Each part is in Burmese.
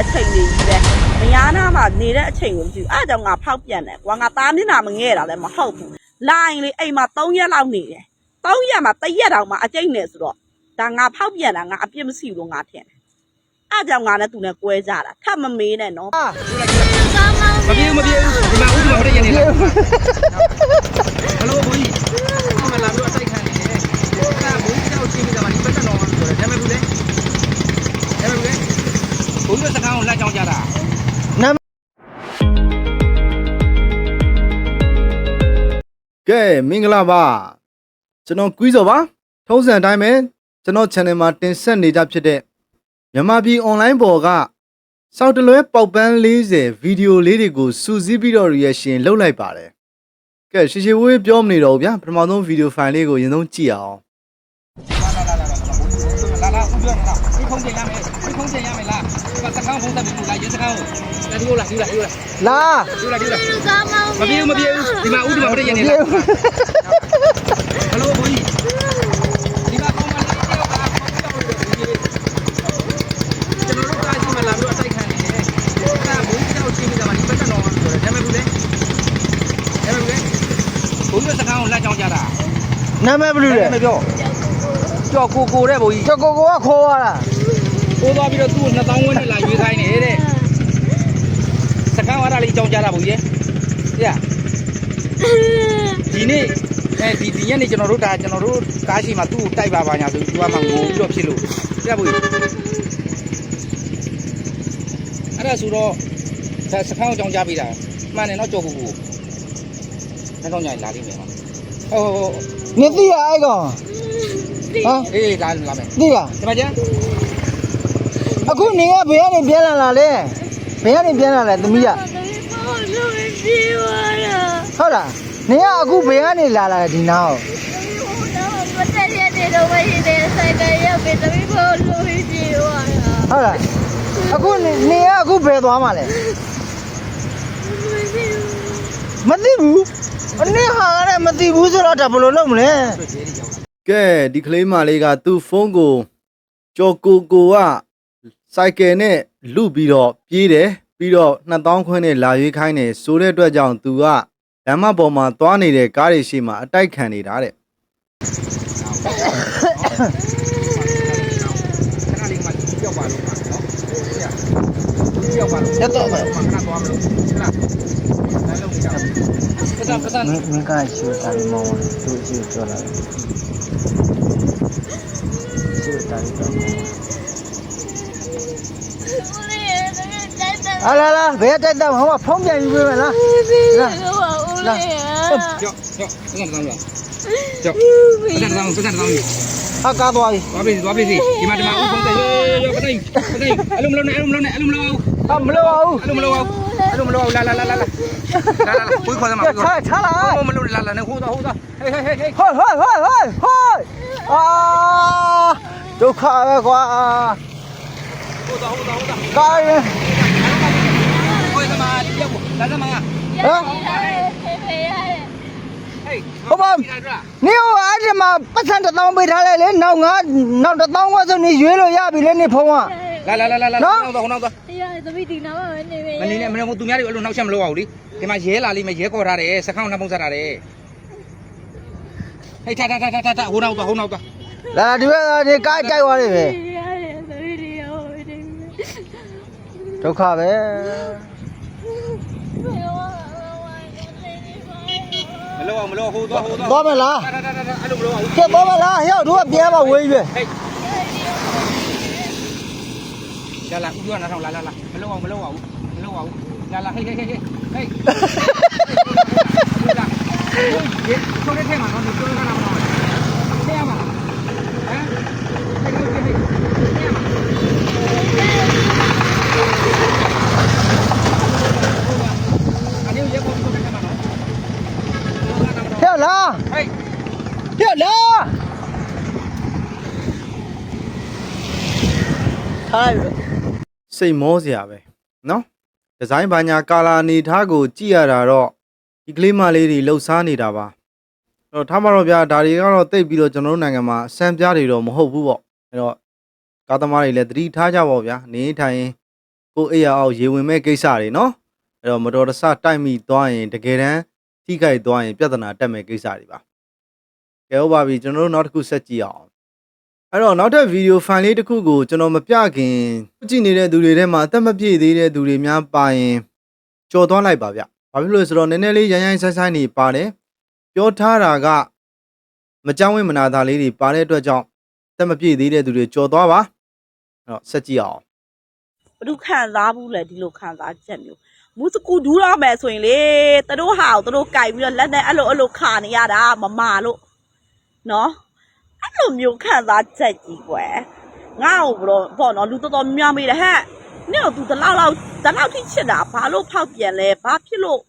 တဲ့အချိန်တွေကြီးပဲမယားနာမှာနေတဲ့အချိန်ကိုမကြည့်ဘူးအဲ့ဒါကြောင့်ငါဖောက်ပြန်တယ်ကွာငါသားမျက်နှာမငဲ့တာလည်းမဟုတ်ဘူးလာရင်လေအိမ်မှာ3ရက်လောက်နေတယ်3ရက်မှာ1ရက်တောင်မှအကျိတ်နေဆိုတော့ဒါငါဖောက်ပြန်တာငါအပြစ်မရှိဘူးလို့ငါထင်တယ်အဲ့ဒါကြောင့်ငါနဲ့သူနဲ့ကွဲကြတာထပ်မမေးနဲ့နော်မပြေဘူးမပြေဘူးဒီမှာဥပမာမတည့်ရနေလားဘလို့ဘုန်းကြီးအမလာပြီးတော့စိုက်ခံနေတယ်အဲ့ဒါဘုန်းကြီးကြောက်ချင်းပြီးတော့ဒီဘက်ကတော့ဆိုတယ်ဒါမဲ့ဘူးလေဒါမဲ့ဘူးလေ ဘုန်းကြီးစကားကိုလက်ကြောင်းကြတာကဲမင်္ဂလာပါကျွန်တော်ကွီးစောပါထုံးစံအတိုင်းပဲကျွန်တော် channel မှာတင်ဆက်နေကြဖြစ်တဲ့မြန်မာပြည် online ပေါ်ကစောက်တလွဲပေါက်ပန်း40ဗီဒီယိုလေးတွေကိုစူးစီးပြီးတော့ reaction လုပ်လိုက်ပါတယ်ကဲရှေရှေဝေးပြောမနေတော့ဘူးဗျာပထမဆုံးဗီဒီယိုဖိုင်လေးကိုရင်ဆုံးကြည့်အောင်လာလာလာလာလာဥပြောတာဒီခုံးတင်ရမယ်ဒီ ခုံးတင်ရမယ်လားဒီမှာစကားဖုန်းတက်ပြီးဘူးလားရစကားကိုလာဒီလိုလားဒီလိုလားဒီလိုလားလာဒီလိုလားဒီလိုလားမပြေဘူးမပြေဘူးဒီမှာဥပမာမတည့်ရနေလားဘလို့ဘုန်းကြီးဒီမှာကောင်းပါလေတယောက်ကကောင်းကြောက်လို့ဒီကျွန်တော်တို့ကားရှိမှလာပြီးတော့စိုက်ခံနေတယ်ဒါဘုန်းကြီးကြောက်ချင်းပြီးတော့ဒီဘက်ကတော့ဆိုတယ်ဒါမဲ့ဘူးလေဒါမဲ့ဘူးလေဘုန်းကြီးစကားကိုလက်ကြောင်းကြတာနာမည်ဘယ်လိုလဲမပြောကြောက်ကိုကိုတဲ့ဘုန်းကြီးကျော်ကိုကိုကခေါ်ရတာ ကိုသွားပြီးတော့သူ့ကို2000ဝန်းနဲ့လာရွေးခိုင်းနေတဲ့စကားဝါဒလေးကြောင်းကြတာဘုန်းကြီးဟဲ့ဒီနေ့အဲဒီဒီညနေကျွန်တော်တို့ဒါကျွန်တော်တို့ကားရှိမှသူ့ကိုတိုက်ပါပါညာဆိုသူကမှငိုပြီးတော့ဖြစ်လို့ပြဘုန်းကြီးအဲ့ဒါဆိုတော့ဒါစကားကိုကြောင်းကြပေးတာမှန်တယ်နော်ကြောက်ကိုကိုနောက်တော့ညလာလိမ့်မယ်ဟုတ်ဟုတ်ဟုတ်နေသိရအဲ့ကောင်ဟာအေးလာလာမယ်သိရဒီမှာကျန် အခုနေကဘယ်ကနေပြန်လာလာလဲဘယ်ကနေပြန်လာလဲသမီးကဟုတ်လားနေကအခုဘယ်ကနေလာလာလဲဒီနားကိုဟုတ်လားအခုနေနေကအခုဘယ်သွားမှာလဲမသိဘူးအနေဟာလည်းမသိဘူးဆိုတော့ဒါဘယ်လိုလုပ်မလဲကဲဒီကလေးမလေးကသူ့ဖုန်းကိုကြော်ကိုကိုက စိုက်ကယ်နဲ့လူပြီးတော့ပြေးတယ်ပြီးတော့2000ခွန်းနဲ့လာရွေးခိုင်းတယ်ဆိုတဲ့အတွက်ကြောင့်သူကလမ်းမပေါ်မှာသွားနေတဲ့ကားတွေရှိမှအတိုက်ခံနေတာတဲ့ခဏလေးမှကြောက်ပါလို့ပါနော်ကြောက်ပါလို့ရက်တော့မယ်ခဏသွားမလို့ခဏလည်းလုံးကြပစံပစံမင်းမင်းကရှိတာမောင်းသူရှိပြောလာတယ်ရှိတာလေးတော့ အလာလာဘယ်တိုက်တော့ဟောဖုံးပြန်ယူပေးမလားကြောက်ကြောက်ပစံပစံလားကြောက်ပစံပစံပစံပစံအကားသွားပြီသွားပြီသွားပြီစီဒီမှာဒီမှာဦးဖုန်းတယ်ရောပစံပစံအလုံးမလုံးနဲ့အလုံးမလုံးနဲ့အလုံးမလုံးအောင်အမလို့အောင်အလုံးမလုံးအောင်အလုံးမလုံးအောင်လာလာလာလာလာလာလာကိုခေါ်သမားကိုချာချာလာမလုံးလာလာနဲ့ဟိုးသွားဟိုးသွားဟေးဟေးဟေးဟိုဟိုဟိုဟိုဟိုအာဒုက္ခပဲကွာဟိုးသွားဟိုးသွားဟိုးသွားကားရင်ကိုသမားပြောက် လာသမားဟမ်ဟေးဟုတ်ပါနေဟိုအားဒီမှာပတ်စံတစ်သောင်းပေးထားလိုက်လေနောက်ငါနောက်တစ်သောင်းဝက်ဆိုနေရွေးလို့ရပြီလေနေဖုံးကလာလာလာလာလာနောက်တော့နောက်တော့မနေနဲ့မနေဘူးသူများတွေအဲ့လိုနောက်ချက်မလုပ်အောင်လေဒီမှာရဲလာလိမ့်မယ်ရဲခေါ်ထားတယ်စကောင်းနှပုံးဆက်ထားတယ်ဟေးထထထထထဟိုနောက်တော့ဟိုနောက်တော့လာဒီဘက်ဒီကားကြိုက်သွားလိမ့်မယ်ဒုက္ခပဲ မလို့အောင်မလို့ဟိုတော့ဟိုတော့သွားမလားထထထထအဲ့လိုမလို့အောင်ကဲသွားမလားဟဲ့တို့ကပြန်မဝေးရွယ်ဟေးလာလာဦးပြောနားထောင်လာလာလာမလို့အောင်မလို့အောင်မလို့အောင်လာလာဟေးဟေးဟေးဟေးဟေးလာဒီကိုလေးထဲမှာတော့ပြောရတာမဟုတ်ဘူးထဲရမှာဟမ်ဟေးဟေးဟေးထဲရမှာအနည်းရေပေါ်ပြီးတော့ထဲမှာနော် ဟဲ့လား ဟေး ဟဲ့လား လိုက်ပြီစိတ်မောစရာပဲနော်ဒီဇိုင်းဘာညာကာလာအနေထားကို ကြည့်ရတာတော့ဒီကလေးမလေးတွေလှုပ်ရှားနေတာပါအဲ့တော့ထားမှာတော့ဗျာဒါတွေကတော့တိတ်ပြီးတော့ကျွန်တော်တို့နိုင်ငံမှာအစံပြားတွေတော့မဟုတ်ဘူးပေါ့အဲ့တော့ကားသမားတွေလည်းသတိထားကြပါဗျာနေထိုင်ရင်ကိုအိယာအောင်ရေဝင်မဲ့ကိစ္စတွေနော်အဲ့တော့မတော်တဆတိုက်မိသွားရင်တကယ်တမ်းထိခိုက်သွားရင်ပြဿနာတက်မဲ့ကိစ္စတွေပါကဲဟုတ်ပါပြီကျွန်တော်တို့နောက်တစ်ခုဆက်ကြည့်အောင် အဲ့တော့နောက်ထပ်ဗီဒီယိုဖိုင်လေးတစ်ခုကိုကျွန်တော်မပြခင်ကြည့်နေတဲ့သူတွေထဲမှာအသက်မပြည့်သေးတဲ့သူတွေများပါရင်ကြော်သွားလိုက်ပါဗျဘာဖြစ်လို့လဲဆိုတော့နည်းနည်းလေးရိုင်းရိုင်းဆိုင်ဆိုင်နေပါတယ်ပြောထားတာကမကြောင်းဝင်မနာသားလေးတွေပါတဲ့အတွက်ကြောင့်အသက်မပြည့်သေးတဲ့သူတွေကြော်သွားပါအဲ့တော့ဆက်ကြည့်အောင်ဘ누구ခံစားဘူးလဲဒီလိုခံစားချက်မျိုးမူစကူဒူးတော့မယ်ဆိုရင်လေသူတို့ဟာကိုသူတို့ကြိုက်ပြီးတော့လက်နဲ့အဲ့လိုအဲ့လိုခါနေရတာမမာလို့နော် အဲ့လိုမျိုးခံစားချက်ကြီးကွယ်ငါ့ကိုတော့ပေါ့နော်လူတော်တော်များများမေးတယ်ဟဲ့နင့်ကသူတလောက်လောက်တလောက်ထိချစ်တာဘာလို့ဖောက်ပြန်လဲဘာဖြစ်လို့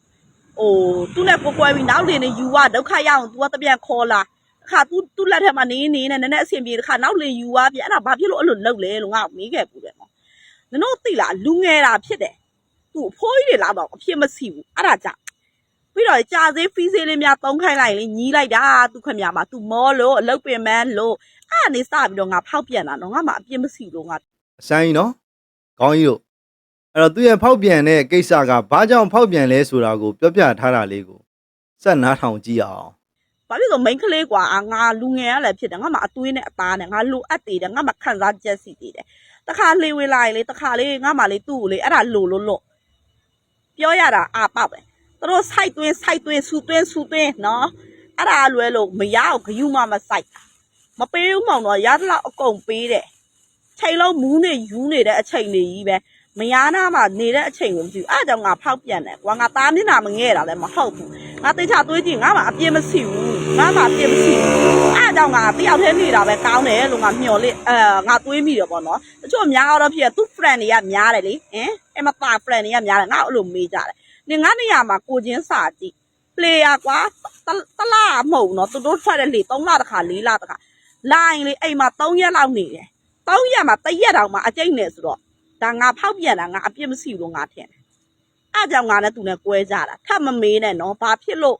ဟိုသူနဲ့ကိုကွဲပြီးနောက်လင်နေယူရဒုက္ခရအောင် तू ကတပြန်ခေါ်လာအခါ तू तू လက်ထက်မှာနေနေနဲ့နည်းနည်းအဆင်ပြေတခါနောက်လင်ယူရပြန်အဲ့ဒါဘာဖြစ်လို့အဲ့လိုလုပ်လဲလို့ငါ့ကိုမေးခဲ့ပူတယ်နော် နင်တို့သိလားလူငယ်တာဖြစ်တယ်သူအဖိုးကြီးတွေလားတော့အဖြစ်မစီဘူးအဲ့ဒါကြောင့် ပြီးတော့ကြာသေးဖီးစေးလေးများသုံးခိုင်းလိုက်လေညီးလိုက်တာသူခမရမှာသူမောလို့အလုတ်ပင်မန်းလို့အဲ့နေစပြီးတော့ငါဖောက်ပြန်တာနော်ငါမှအပြစ်မရှိလို့ငါအဆိုင်နော်ကောင်းကြီးတို့အဲ့တော့သူရဲ့ဖောက်ပြန်တဲ့ကိစ္စကဘာကြောင့်ဖောက်ပြန်လဲဆိုတာကိုပြောပြထားတာလေးကိုစက်နားထောင်ကြည့်အောင်ဘာဖြစ်လို့မိန်ကလေးကွာငါလူငယ်ရလည်းဖြစ်တယ်ငါမှအသွေးနဲ့အသားနဲ့ငါလိုအပ်သေးတယ်ငါမှခံစားချက်စီသေးတယ်တခါလေဝင်လာရင်လေတခါလေငါမှလေသူ့ကိုလေအဲ့ဒါလိုလို့လို့ပြောရတာအာပပဲ သူတို့စိုက်သွင်းစိုက်သွင်းဆူသွင်းဆူသွင်းနော်အဲ့ဒါလွဲလို့မရအောင်ဂယုမှမစိုက်တာမပေးဘူးမောင်တော့ရသလောက်အကုန်ပေးတယ်ချိန်လုံးမူးနေယူနေတဲ့အချိန်တွေကြီးပဲမယားနာမှာနေတဲ့အချိန်ကိုမကြည့်ဘူးအဲ့ဒါကြောင့်ငါဖောက်ပြန်တယ်ကွာငါသားမျက်နှာမငဲ့တာလည်းမဟုတ်ဘူးငါတေချာသွေးကြည့်ငါမှအပြစ်မရှိဘူးငါမှအပြစ်မရှိဘူးအားကြောင့်ငါတယောက်တည်းနေတာပဲကောင်းတယ်လို့ငါမျှော်လင့်အဲငါသွေးမိတယ်ပေါ့နော်တချို့များတော့ဖြစ်ရသူ friend တွေကများတယ်လေဟင်အဲ့မပါ friend တွေကများတယ်ငါအဲ့လိုမေးကြတယ် နေငါနေရာမှာကိုချင်းစာကြည့် player ကွာတလားမဟုတ်နော်သူတို့ထွက်တယ်လေ3လတခါ4လတခါလာရင်လေအိမ်မှာ3ရက်လောက်နေတယ်3ရက်မှာ1ရက်တောင်မှအကျိတ်နေဆိုတော့ဒါငါဖောက်ပြန်တာငါအပြစ်မရှိဘူးလို့ငါထင်တယ်အားကြောင့်ငါနဲ့သူနဲ့ကွဲကြတာထပ်မမေးနဲ့နော်ဘာဖြစ်လို့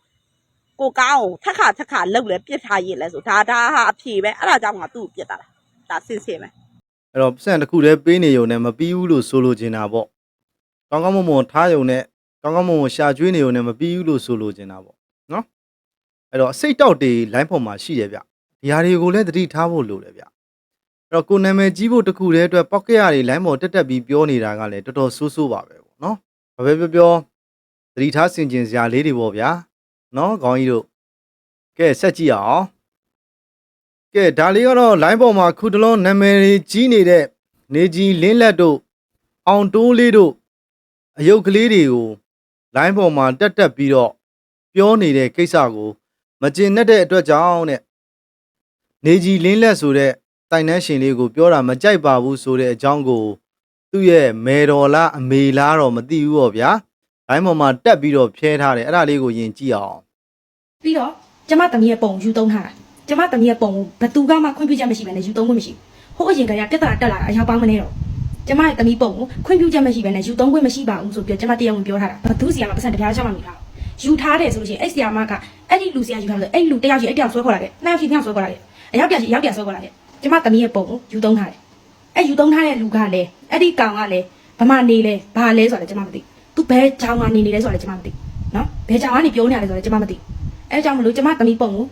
ကိုကောင်းကိုထက်ခါထက်ခါလှုပ်လဲပြစ်ထားရည်လဲဆိုဒါဒါဟာအဖြေပဲအဲ့ဒါကြောင့်ငါသူ့ကိုပြစ်တာလားဒါစင်စင်ပဲအဲ့တော့ပတ်စံတစ်ခုတည်းပေးနေုံနဲ့မပြီးဘူးလို့ဆိုလိုချင်တာပေါ့ကောင်းကောင်းမွန်မွန်ထားယုံနဲ့ ကောင်းကောင်းမွန်မွန်ရှာကျွေးနေုံနဲ့မပြီးဘူးလို့ဆိုလိုချင်တာပေါ့နော်အဲ့တော့စိတ်တောက်တွေ line ပေါ်မှာရှိတယ်ဗျဒီဟာတွေကိုလည်းသတိထားဖို့လိုတယ်ဗျအဲ့တော့ကိုနာမည်ကြီးဖို့တစ်ခုတည်းအတွက်ပောက်ကရတွေ line ပေါ်တက်တက်ပြီးပြောနေတာကလည်းတော်တော်ဆိုးဆိုးပါပဲပေါ့နော်ဘာပဲပြောပြောသတိထားဆင်ခြင်စရာလေးတွေပေါ့ဗျာနော်ခေါင်းကြီးတို့ကဲဆက်ကြည့်အောင်ကဲဒါလေးကတော့ line ပေါ်မှာခုတလုံးနာမည်တွေကြီးနေတဲ့နေကြီးလင်းလက်တို့အောင်တိုးလေးတို့အယုတ်ကလေးတွေကို line ပေါ်မှာတက်တက်ပြီးတော့ပြောနေတဲ့ကိစ္စကို မကျင်နဲ့တဲ့အတွက်ကြောင့်တဲ့နေကြီးလင်းလက်ဆိုတဲ့တိုင်နှန်းရှင်လေးကိုပြောတာမကြိုက်ပါဘူးဆိုတဲ့အကြောင်းကို သူ့ရဲ့မေတော်လားအမေလားတော့မသိဘူးပေါ့ဗျာ line ပေါ်မှာတက်ပြီးတော့ဖြဲထားတယ်အဲ့ဒါလေးကိုယင်ကြည့်အောင်ပြီးတော့ကျမသမီးရဲ့ပုံယူသုံးထားတာကျမသမီးရဲ့ပုံကိုဘသူကမှခွင့်ပြုချက်မရှိဘဲနဲ့ယူသုံးခွင့်မရှိဘူးဟိုအရင်ကတည်းကတက်တာတက်လာတာအရောက်ပေါင်းမနေတော့ ကျမရဲ့သမီးပုံကိုခွင့်ပြုချက်မရှိဘဲနဲ့ယူသုံးခွင့်မရှိပါဘူးဆိုပြီးတော့ကျမတရားဝင်ပြောထားတာဘသူစီကမှပတ်စံတရားချက်မှမယူထားဘူးယူထားတယ်ဆိုလို့ရှိရင်အဲ့ဆီယာမကအဲ့ဒီလူစီကယူထားလို့အဲ့လူတယောက်ရှိအဲ့တယောက်ဆွဲခေါ်လာတယ်နှစ်ယောက်ရှိနှစ်ယောက်ဆွဲခေါ်လာတယ်အယောက်ပြရှိအယောက်ပြဆွဲခေါ်လာတယ်ကျမသမီးရဲ့ပုံကိုယူသုံးထားတယ်အဲ့ယူသုံးထားတဲ့လူကလည်းအဲ့ဒီကောင်ကလည်းဗမာနေလဲဘာလဲဆိုတာလည်းကျမမသိသူဘဲချောင်းကနေနေလဲဆိုတာလည်းကျမမသိနော်ဘဲချောင်းကနေပြောနေရတယ်ဆိုတာလည်းကျမမသိအဲဒါကြောင့်မလို့ကျမသမီးပုံကို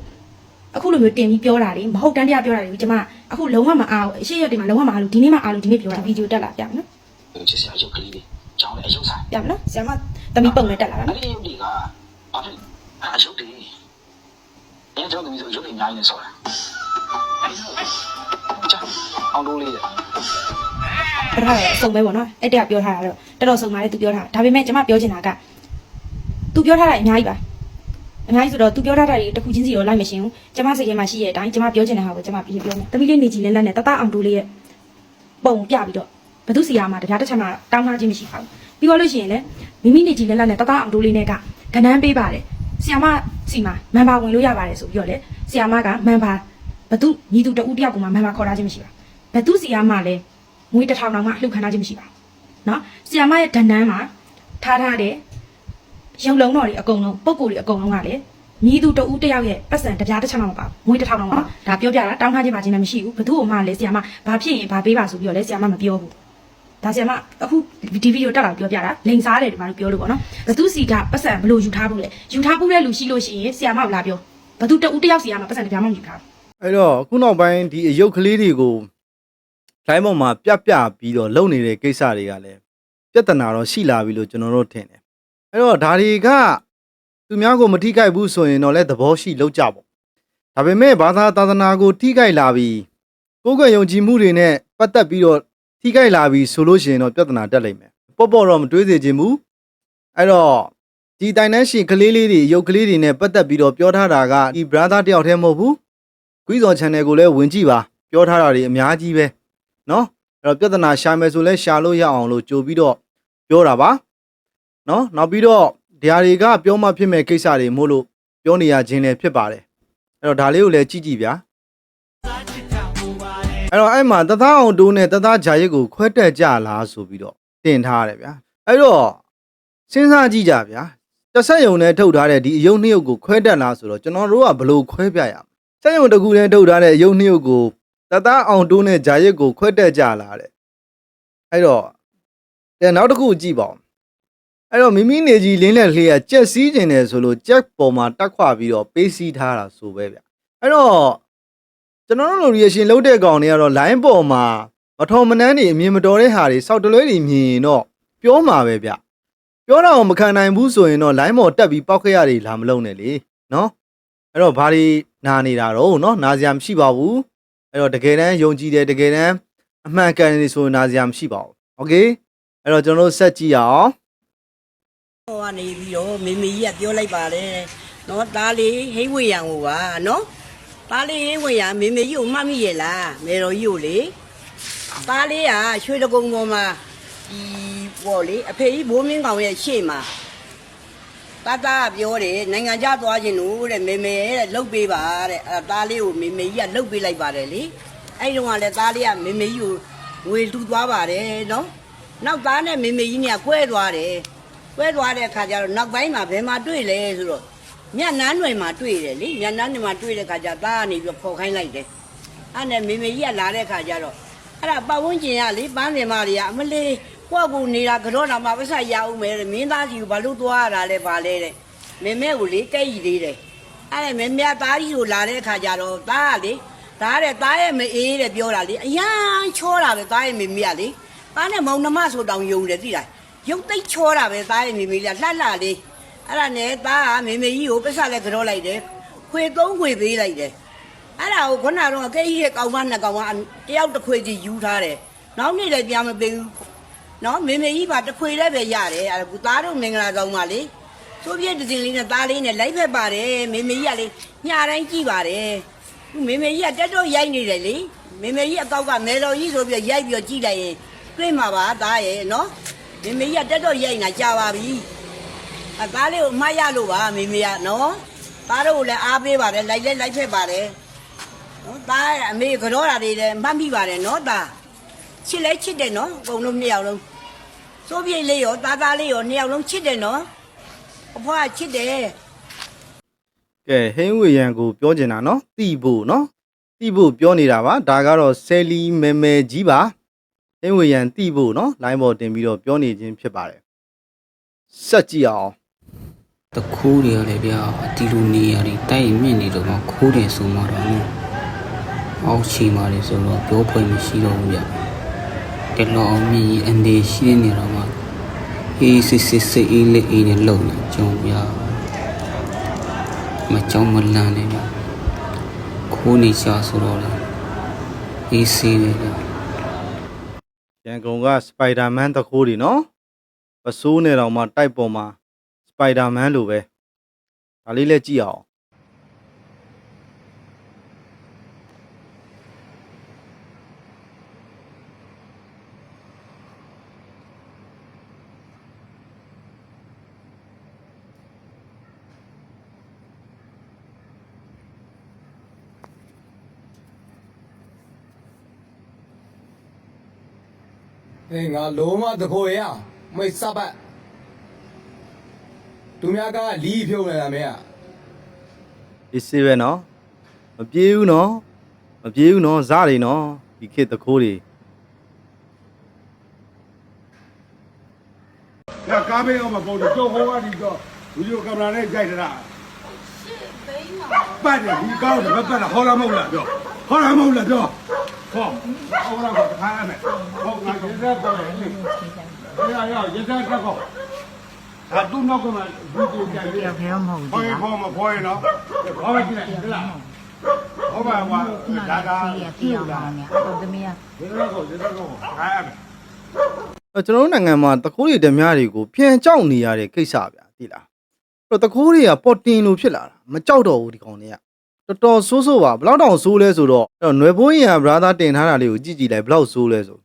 အခုလိုမျိုးတင်ပြီးပြောတာလေမဟုတ်တန်းတရားပြောတာလေကျမအခုလုံးဝမအားဘူးအရှိရက်တွေမှာလုံးဝမအားလို့ဒီနေ့မှအားလို့ဒီနေ့ပြောတာဗီဒီယိုတက်လာပြမယ်နော်ချစ်စရာရုပ်ကလေးတွေကြောင်းလည်းအယုတ်ဆိုင်ပြမယ်နော်ဆရာမသမီးပုံနဲ့တက်လာတာအဲ့နော်ဒီရုပ်တွေကဘာဖြစ်အဲ့အယုတ်တွေအဲကြောင့်ဒီဆိုရုပ်တွေအများကြီးနေဆိုတာအဲ့ဒါကြောင်းအောင်လို့လေးတယ်ပြထားတယ်အစုံပဲပေါ့နော်အဲ့တက်ပြောထားတာတော့တော်တော်စုံပါတယ်သူပြောထားဒါပေမဲ့ကျမပြောချင်တာကသူပြောထားတာအများကြီးပါ အများကြီးဆိုတော့သူပြောထားတာတွေတစ်ခုချင်းစီတော့လိုက်မရှင်းဘူးကျမစိတ်ထဲမှာရှိရဲ့အတိုင်းကျမပြောချင်တဲ့ဟာကိုကျမပြပြောမယ်သမီးလေးနေကြည်လဲလက်နဲ့တတအောင်တိုးလေးရဲ့ပုံပြပြီးတော့ဘသူစီယာမှာတရားတစ်ချက်မှတောင်းထားခြင်းမရှိပါဘူးပြီးတော့လို့ရှိရင်လည်းမိမိနေကြည်လဲလက်နဲ့တတအောင်တိုးလေးနဲ့ကကနန်းပေးပါတယ်ဆီယာမစီမှာမန်ပါဝင်လို့ရပါတယ်ဆိုပြီးတော့လေဆီယာမကမန်ပါဘသူညီသူတဦးတယောက်ကိုမှမန်ပါခေါ်ထားခြင်းမရှိပါဘသူစီယာမလည်းငွေတစ်ထောင်တောင်မှလှုပ်ခမ်းထားခြင်းမရှိပါဘူးเนาะဆီယာမရဲ့ဒဏ္ဍန်းမှာထားထားတဲ့ ရုပ်လုံးတော်တွေအကုန်လုံးပုံကိုယ်တွေအကုန်လုံးကလေမြည်သူတဦးတယောက်ရဲ့ပတ်စံတပြားတစ်ချက်မှမပါဘူးငွေတစ်ထောင်တော့ပါဒါပြောပြတာတောင်းထားခြင်းပါခြင်းလည်းမရှိဘူးဘသူ့ကိုမှလည်းဆရာမဘာဖြစ်ရင်ဘာပေးပါဆိုပြီးတော့လည်းဆရာမမပြောဘူးဒါဆီယမအခုဒီဗီဒီယိုတက်လာပြောပြတာလိန်စားတယ်ဒီမှာလို့ပြောလို့ပေါ့နော်ဘသူစီကပတ်စံဘလို့ယူထားဘူးလဲယူထားဘူးတဲ့လူရှိလို့ရှိရင်ဆီယမကလာပြောဘသူတဦးတယောက်စီကမှပတ်စံတစ်ပြားမှမယူထားဘူးအဲ့တော့ခုနောက်ပိုင်းဒီအယုတ်ကလေးတွေကိုလိုင်းပေါ်မှာပြပြပြီးတော့လုံနေတဲ့ကိစ္စတွေကလည်းပြဿနာတော့ရှိလာပြီလို့ကျွန်တော်တို့ထင်တယ် အဲ့တော့ဒါတွေကသူများကိုမထိခိုက်ဘူးဆိုရင်တော့လည်းသဘောရှိလောက်ကြပေါ့ဒါပေမဲ့ဘာသာသာသနာကိုထိခိုက်လာပြီးကိုယ်ကွယ်ယုံကြည်မှုတွေနဲ့ပတ်သက်ပြီးတော့ထိခိုက်လာပြီးဆိုလို့ရှိရင်တော့ပြဿနာတက်လိမ့်မယ်ပေါ့ပေါ့တော့မတွေးစေချင်ဘူးအဲ့တော့ဒီတိုင်တန်းရှင်ကလေးလေးတွေရုပ်ကလေးတွေနဲ့ပတ်သက်ပြီးတော့ပြောထားတာကဒီ brother တယောက်တည်းမဟုတ်ဘူး ကွီးစော် channel ကိုလည်းဝင်ကြည့်ပါပြောထားတာတွေအများကြီးပဲเนาะအဲ့တော့ပြဿနာရှာမယ်ဆိုလဲရှာလို့ရအောင်လို့ကြိုပြီးတော့ပြောတာပါ နော်နောက်ပြီးတော့ဒါတွေကပြောမှဖြစ်မဲ့ကိစ္စတွေမို့လို့ပြောနေရခြင်းလည်းဖြစ်ပါတယ်အဲ့တော့ဒါလေးကိုလည်းကြည့်ကြည့်ဗျာအဲ့တော့အဲ့မှာတသားအောင်တိုးနဲ့တသားဂျာရိတ်ကိုခွဲတက်ကြလားဆိုပြီးတော့တင်ထားရတယ်ဗျာအဲ့တော့စဉ်းစားကြည့်ကြဗျာတဆက်ယုံနဲ့ထုတ်ထားတဲ့ဒီအယုံနှစ်ယုတ်ကိုခွဲတက်လားဆိုတော့ကျွန်တော်တို့ကဘလို့ခွဲပြရမလဲစက်ယုံတစ်ခုနဲ့ထုတ်ထားတဲ့အယုံနှစ်ယုတ်ကိုတသားအောင်တိုးနဲ့ဂျာရိတ်ကိုခွဲတက်ကြလားတဲ့အဲ့တော့တဲ့နောက်တစ်ခုကြည့်ပါဦး အဲ့တော့မိမိနေကြီးလင်းလက်လေးကကြက်စည်းကျင်တယ်ဆိုလို့ကြက်ပေါ်မှာတက်ခွပြီးတော့ပေးစီးထားတာဆိုပဲဗျအဲ့တော့ကျွန်တော်တို့လိုရီရှင်လုံးတဲ့ကောင်တွေကတော့ line ပေါ်မှာမထော်မနှမ်းနေအမြင်မတော်တဲ့ဟာတွေစောက်တလွဲတွေမြင်ရင်တော့ပြောမှာပဲဗျပြောတော့မခံနိုင်ဘူးဆိုရင်တော့ line ပေါ်တက်ပြီးပောက်ခရတွေလာမလုံးနဲ့လေနော် အဲ့တော့ဘာတွေနာနေတာတော့เนาะနာစရာမရှိပါဘူးအဲ့တော့တကယ်တမ်းယုံကြည်တယ်တကယ်တမ်းအမှန်ကန်နေဆိုရင်နာစရာမရှိပါဘူးโอเคအဲ့တော့ကျွန်တော်တို့ဆက်ကြည့်ရအောင် ဟောကနေပြီးတော့မေမေကြီးကပြောလိုက်ပါတယ်နော်သားလေးဟိဝေယံကိုပါနော်သားလေးဟိဝေယံမေမေကြီးကိုမှတ်မိရဲ့လားမေတော်ကြီးကိုလေသားလေးကရွှေတကုံပေါ်မှာဒီပေါ့လေအဖေကြီးဘိုးမင်းကောင်ရဲ့ရှေ့မှာတတပြောတယ်နိုင်ငံခြားသွားခြင်းလို့တဲ့မေမေရဲ့လှုပ်ပေးပါတဲ့အဲသားလေးကိုမေမေကြီးကလှုပ်ပေးလိုက်ပါတယ်လေအဲ့တုန်းကလည်းသားလေးကမေမေကြီးကိုငွေလှူသွားပါတယ်နော်နောက်သားနဲ့မေမေကြီးကကွဲသွားတယ် ကွဲသွားတဲ့အခါကျတော့နောက်ပိုင်းမှာဘယ်မှာတွေ့လဲဆိုတော့မျက်နှမ်းတွေမှာတွေ့တယ်လေမျက်နှမ်းတွေမှာတွေ့တဲ့အခါကျသားကနေပြီးခေါ်ခိုင်းလိုက်တယ်အဲ့နဲ့မေမေကြီးကလာတဲ့အခါကျတော့အဲ့ဒါပတ်ဝန်းကျင်ကလေပန်းစင်မတွေကအမလေးကိုယ့်ကူနေတာကြောတာမှာပစ္စရအောင်မယ်တဲ့မင်းသားကြီးကိုဘာလို့သွားရတာလဲဘာလဲတဲ့မေမေကိုလေတဲ့ကြီးသေးတယ်အဲ့ဒါမေမေကသားကြီးကိုလာတဲ့အခါကျတော့သားကလေသားတဲ့သားရဲ့မအေးတဲ့ပြောတာလေအရန်ချောတာပဲသားရဲ့မေမေကလေသားနဲ့မောင်နှမဆိုတောင်ယုံတယ်သိလား ရုပ်သိပ်ချောတာပဲသားရဲ့မိမိလေးလှလှလေးအဲ့ဒါနဲ့သားကမိမိကြီးကိုပစ္စလည်းကြောလိုက်တယ်ခွေသုံးခွေပေးလိုက်တယ်အဲ့ဒါကိုခုနကတော့အကေကြီးရဲ့ကောင်မနှစ်ကောင်ကတယောက်တစ်ခွေကြီးယူထားတယ်နောက်နေ့လည်းပြန်မပေးဘူးနော်မိမိကြီးပါတစ်ခွေလည်းပဲရတယ်အဲ့ဒါကသားတို့မင်္ဂလာဆောင်ပါလေသူပြည့်တည်လေးနဲ့သားလေးနဲ့လိုက်ဖက်ပါတယ်မိမိကြီးကလေညတိုင်းကြည့်ပါတယ်မိမိကြီးကတက်တော့ရိုက်နေတယ်လေမိမိကြီးအကောက်ကမဲတော်ကြီးဆိုပြီးရိုက်ပြီးကြည့်လိုက်ရင်တွေ့မှာပါသားရဲ့နော် မမေကြီးကတက်တော့ရိုက်နေတာကြာပါပြီအသားလေးကိုအမရလို့ပါမမေကနော်သားတို့ကိုလည်းအားပေးပါတယ်လိုက်လဲလိုက်ဖက်ပါတယ်နော်သားအမေကတော့တာတွေလည်းမှတ်မိပါတယ်နော်သားချစ်လဲချစ်တယ်နော်အကုန်လုံးနှစ်ယောက်လုံးစိုးပြေလေးရောသားသားလေးရောနှစ်ယောက်လုံးချစ်တယ်နော်အဖွားချစ်တယ်ကဲဟင်းဝေရန်ကိုပြောချင်တာနော်တိဖို့နော်တိဖို့ပြောနေတာပါဒါကတော့ဆယ်လီမဲမဲကြီးပါ သင်ဝေရန်တိဖို့နော် line ပေါ်တင်ပြီးတော့ပြောနေခြင်းဖြစ်ပါတယ်ဆက်ကြည့်အောင်တခိုးတွေရလေဗျာဒီလိုနေရာတွေတိုက်မြင့်နေတော့မှခိုးတယ်ဆိုမှတော့အောက်ချီမာတွေဆိုတော့ပြောဖွယ်မရှိတော့ဘူးဗျာတလောအောင်မြင့်အန်ဒီရှိနေတော့မှအေးစစ်စစ်စစ်အေးလေးအေးနဲ့လုံနေကြုံဗျာမကြောက်မလန့်နေဗျာခိုးနေချာဆိုတော့လေအေးစေးနေဗျာ ရန်ကုန်ကစပိုက်ဒါမန်တကိုးတွေနော်ပစိုးနေတောင်မှတိုက်ပေါ်မှာစပိုက်ဒါမန်လိုပဲဒါလေးလည်းကြည့်အောင် အေးငါလုံးဝတခိုရမိတ်စပတ်သူများကလီးဖြုံနေတာမင်းอ่ะဒီစေးပဲနော်မပြေးဘူးနော်မပြေးဘူးနော်ဇာတွေနော်ဒီခေတ်တခိုးတွေ။ဒါကားမေးအောင်မပုံတော့တော့ဟောကဒီတော့ဗီဒီယိုကင်မရာနဲ့ကြိုက်တာ။ရှစ်ဘိန်းပါ။ပတ်တယ်ဒီကောင်းတယ်မပတ်တာဟောလားမဟုတ်လားပြော။ဟောလားမဟုတ်လားပြော။ ဟောဟောလားကထားရမယ်ဟောငါရေသက်ပေါ်တယ်လေရရရေသက်တက်ကောဒါသူ့နောက်ကမှဗီဒီယိုကြိုက်ပြီးဖေမဟုတ်ဘူးဟောမဖောရင်နော်ဟောမကြည့်လိုက်ဟဲ့လားဟောပါကွာဒါကပြေအောင်ပါမယ်အတော်သမီးကရေသက်ကောရေသက်ကောထားရမယ်အဲ့ကျွန်တော်တို့နိုင်ငံမှာတခိုးတွေဓမြတွေကိုပြန်ကြောက်နေရတဲ့ကိစ္စဗျာသိလားအဲ့တော့တခိုးတွေကပေါ်တင်လို့ဖြစ်လာတာမကြောက်တော့ဘူးဒီကောင်တွေက တော်တော်ဆိုးဆိုးပါဘယ်လောက်တောင်ဆိုးလဲဆိုတော့အဲ့တော့ຫນွယ်ဘိုးရင်က brother တင်ထားတာလေးကိုကြည့်ကြည့်လိုက်ဘယ်လောက်ဆိုးလဲဆို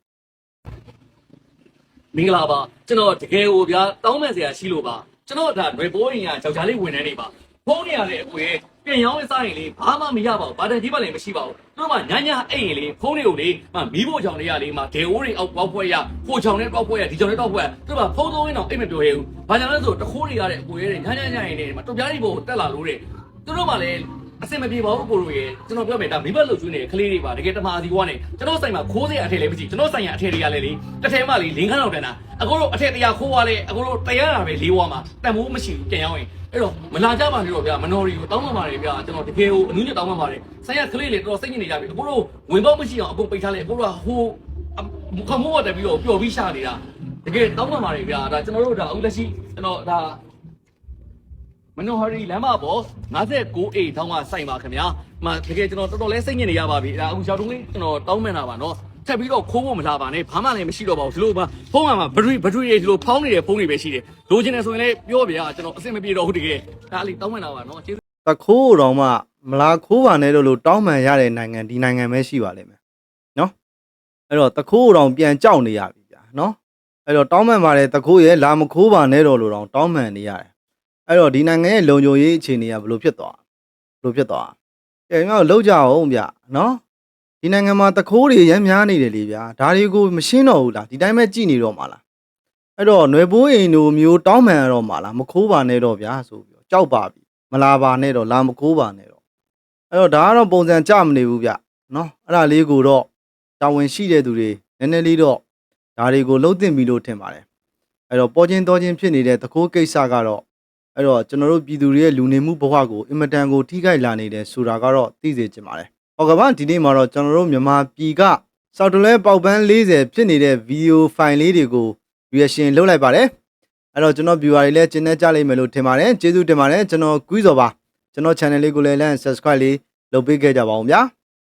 မင်္ဂလာပါကျွန်တော်တကယ်ကိုဗျာတောင်းမဲ့စရာရှိလို့ပါကျွန်တော်ဒါရွယ်ပိုးရင်ကကြောက်ကြလေးဝင်နေနေပါဖုန်းနေရတဲ့အကွေပြန်ရောင်းဝစားရင်လေဘာမှမရပါဘူးဘာတန်ကြီးပါလည်းမရှိပါဘူးသူတို့ကညညအိတ်ရင်လေဖုန်းတွေကိုလေမမီးဖို့ချောင်တွေကလေမဒေအိုးတွေအောက်ပေါက်ဖွဲရဖိုချောင်တွေပေါက်ဖွဲရဒီချောင်တွေတောက်ဖွဲသူတို့ကဖုန်းသုံးရင်းတော့အိတ်မပြောရဘူးဘာကြောင့်လဲဆိုတခိုးတွေရတဲ့အကွေတွေညညညရင်လေမတော်ပြားတွေပေါ်တက်လာလို့တဲ့သူတို့ကလည်း အစင်မပြေပါဘူးကိုလိုရေကျွန်တော်ပြောမယ်ဒါမိဘလှုပ်ကျွေးနေတဲ့ကလေးတွေပါတကယ်တမာစီကွာနေကျွန်တော်ဆိုင်မှာခိုးစရာအထည်လည်းမရှိကျွန်တော်ဆိုင်ရအထည်တွေကလည်းလေတစ်ထည်မှလေလင်းခန်းလောက်တန်းတာအကိုတို့အထည်တရားခိုးသွားလေအကိုတို့တရားတာပဲလေးဝါမှာတန်ဖိုးမရှိဘူးပြန်ရောက်ရင်အဲ့တော့မလာကြပါနဲ့တော့ဗျာမနော်ရီကိုတောင်းပန်ပါတယ်ဗျာကျွန်တော်တကယ်ကိုအနည်းနဲ့တောင်းပန်ပါတယ်ဆိုင်ရကလေးလေတော်တော်စိတ်ညစ်နေကြပြီအကိုတို့ဝင်ပေါက်မရှိအောင်အကုန်ပိတ်ထားလေအကိုတို့ကဟိုခမိုးတက်ပြီးတော့ပျော်ပြီးရှာနေတာတကယ်တောင်းပန်ပါတယ်ဗျာဒါကျွန်တော်တို့ဒါအခုလက်ရှိကျွန်တော်ဒါ မနိုဟရီလမ်းမပေါ်56 A ထောင်းကစိုက်ပါခင်ဗျာ။မှတကယ်ကျွန်တော်တော်တော်လေးစိတ်ညစ်နေရပါပြီ။ဒါအခုရောက်တုံးလေးကျွန်တော်တောင်းမှန်တာပါနော်။ထပ်ပြီးတော့ခိုးဖို့မလာပါနဲ့ဘာမှလည်းမရှိတော့ပါဘူးဒီလိုပါဖုန်းကမှဘက်ထရီဘက်ထရီတွေဒီလိုဖောင်းနေတဲ့ဖုန်းတွေပဲရှိတယ်။လိုချင်တယ်ဆိုရင်လည်းပြောပြရကျွန်တော်အဆင်မပြေတော့ဘူးတကယ်။ဒါလေးတောင်းမှန်တာပါနော်။ကျေးဇူးတခိုးတော်မှမလားခိုးပါနဲ့လို့လို့တောင်းပန်ရတဲ့နိုင်ငံဒီနိုင်ငံပဲရှိပါလိမ့်မယ်နော်အဲ့တော့တခိုးတော်ပြန်ကြောက်နေရပြီဗျာနော်အဲ့တော့တောင်းပန်ပါတယ်တခိုးရဲ့လာမခိုးပါနဲ့တော့လို့တော့တောင်းပန်နေရတယ် အဲ့တော့ဒီနိုင်ငံရဲ့လုံခြုံရေးအခြေအနေကဘယ်လိုဖြစ်သွားဘယ်လိုဖြစ်သွားကဲမြောက်လောက်ကြအောင်ဗျာနော်ဒီနိုင်ငံမှာတခိုးတွေရမ်းများနေတယ်လေဗျာဒါတွေကိုမရှင်းတော့ဘူးလားဒီတိုင်းပဲကြည်နေတော့မှာလားအဲ့တော့ຫນွယ်ဘိုးအိမ်တို့မျိုးတောင်းပန်ရတော့မှာလားမခိုးပါနဲ့တော့ဗျာဆိုပြီးတော့ကြောက်ပါပြီမလာပါနဲ့တော့လာမကိုးပါနဲ့တော့အဲ့တော့ဒါကတော့ပုံစံကြမနေဘူးဗျနော်အဲ့ဒါလေးကိုတော့တာဝန်ရှိတဲ့သူတွေနည်းနည်းလေးတော့ဒါတွေကိုလှုပ်တင်ပြီလို့ထင်ပါတယ်အဲ့တော့ပေါ်ချင်းတော်ချင်းဖြစ်နေတဲ့သခိုးကိစ္စကတော့ အဲ့တော့ကျွန်တော်တို့ပြည်သူတွေရဲ့လူနေမှုဘဝကိုအင်မတန်ကိုထိခိုက်လာနေတယ်ဆိုတာကတော့သိစေချင်ပါတယ်ဟောကပါဒီနေ့မှာတော့ကျွန်တော်တို့မြန်မာပြည်ကစောက်တလဲပေါက်ပန်း40ဖြစ်နေတဲ့ဗီဒီယိုဖိုင်လေးတွေကို reaction လုပ်လိုက်ပါတယ်အဲ့တော့ကျွန်တော် viewer တွေလည်းကျင်းနေကြလိမ့်မယ်လို့ထင်ပါတယ်ကျေးဇူးတင်ပါတယ်ကျွန်တော်ကွီးစော်ပါကျွန်တော် channel လေးကိုလည်း like subscribe လေးလုပ်ပေးခဲ့ကြပါဦးဗျာ